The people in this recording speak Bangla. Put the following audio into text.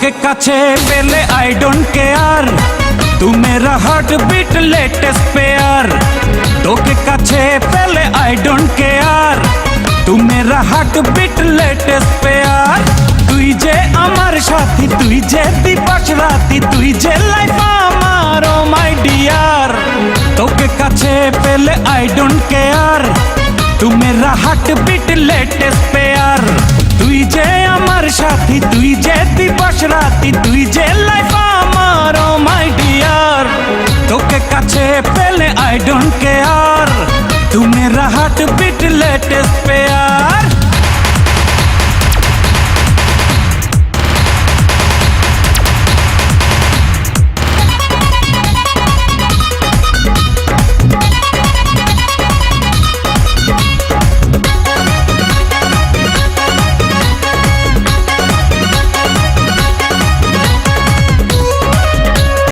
কাছে পেলে আই ডোন্ট কেয়ার তু মেরা হার্ট বিট লেটেস্ট পেয়ার তোকে কাছে পেলে আই ডোন্ট কেয়ার তু মেরা হার্ট বিট লেটেস্ট পেয়ার তুই যে আমার সাথী, তুই যে দিবাস রাতি, তুই যে লাইফ আমার ও মাই ডিয়ার তোকে কাছে পেলে আই ডোন্ট কেয়ার তু মেরা হার্ট বিট লেটেস্ট পেয়ার তুই যে আমার সাথী, তুই যে দিবস রাতি তুই যে লাইফ আমার, ও মাই ডিয়ার। তোকে কাছে পেলে আই ডোন্ট কেয়ার। তুমি রাহাত বিট লেটেস্ট পেয়ার।